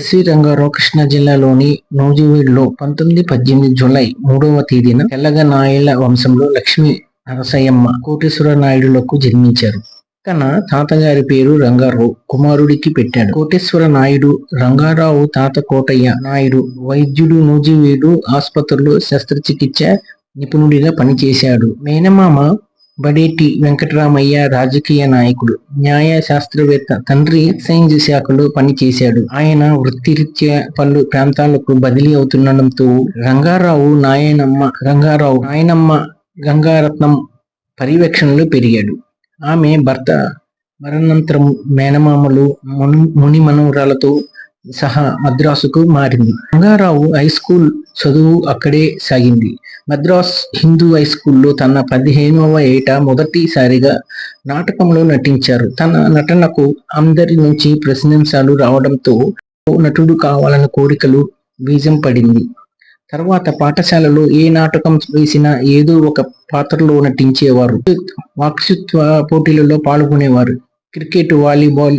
SV Rangarao Krishna జిల్లాలోని నూజివీడులో పంతొమ్మిది పద్దెనిమిది జూలై మూడవ తేదీన తెల్లగ నాయుళ్ళ వంశంలో లక్ష్మీ నరసయ్యమ్మ కోటేశ్వర నాయుడులకు జన్మించారు. తన తాతగారి పేరు రంగారావు కుమారుడికి పెట్టాడు. కోటేశ్వర నాయుడు రంగారావు తాత కోటయ్య నాయుడు వైద్యుడు నూజివీడు ఆసుపత్రిలో శస్త్రచికిత్స నిపుణుడిగా పనిచేశాడు. మేనమామ బడేటి వెంకటరామయ్య రాజకీయ నాయకుడు న్యాయ శాస్త్రవేత్త తండ్రి సైన్స్ శాఖలో పనిచేశాడు. ఆయన వృత్తిరీత్యా పలు ప్రాంతాలకు బదిలీ అవుతుండడంతో రంగారావు నాయనమ్మ రంగారావు నాయనమ్మ గంగారత్నం పర్యవేక్షణలో పెరిగాడు. ఆమె భర్త మరణంతరం మేనమామలు ముని ముని మనవరాలతో సహా మద్రాసుకు మారింది. రంగారావు హై స్కూల్ చదువు అక్కడే సాగింది. మద్రాస్ హిందూ హై స్కూల్లో తన పదిహేనవ ఏట మొదటిసారిగా నాటకంలో నటించారు. తన నటనకు అందరి నుంచి ప్రశంసలు రావడంతో నటుడు కావాలన్న కోరికలు బీజం పడింది. తర్వాత పాఠశాలలో ఏ నాటకం వేసినా ఏదో ఒక పాత్రలో నటించేవారు. వాక్సిత్వ పోటీలలో పాల్గొనేవారు. క్రికెట్ వాలీబాల్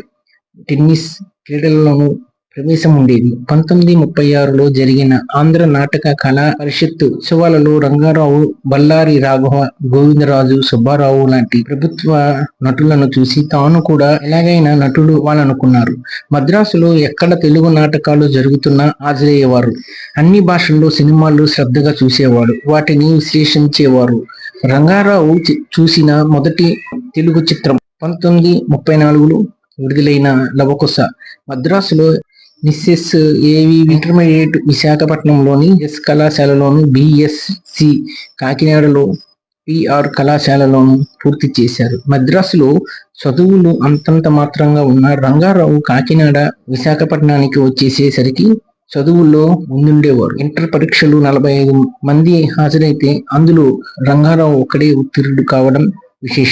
టెన్నిస్ క్రీడల్లోనూ ప్రవేశం ఉండేది. పంతొమ్మిది ముప్పై ఆరులో జరిగిన ఆంధ్ర నాటక కళా పరిషత్తు ఉత్సవాలలో రంగారావు బల్లారి రాఘవ గోవిందరాజు సుబ్బారావు లాంటి ప్రభుత్వ నటులను చూసి తాను కూడా ఎలాగైనా నటుడు వాళ్ళనుకున్నారు మద్రాసులో ఎక్కడ తెలుగు నాటకాలు జరుగుతున్నా హాజరయ్యేవారు అన్ని భాషల్లో సినిమాలు శ్రద్ధగా చూసేవాడు వాటిని విశ్లేషించేవారు. రంగారావు చూసిన మొదటి తెలుగు చిత్రం పంతొమ్మిది ముప్పై నాలుగులో విడుదలైన లవకుశ మద్రాసులో మిస్సెస్ ఏవి ఇంటర్మీడియట్ విశాఖపట్నంలోని ఎస్ కళాశాలలోను బిఎస్సి కాకినాడలో పిఆర్ కళాశాలలోను పూర్తి చేశారు. మద్రాసులో చదువులు అంతంత మాత్రంగా ఉన్న రంగారావు కాకినాడ విశాఖపట్నానికి వచ్చేసేసరికి చదువుల్లో ముందుండేవారు. ఇంటర్ పరీక్షలు నలభై ఐదు మంది హాజరైతే అందులో రంగారావు ఒక్కడే ఉత్తీర్ణుడు కావడం విశేషం.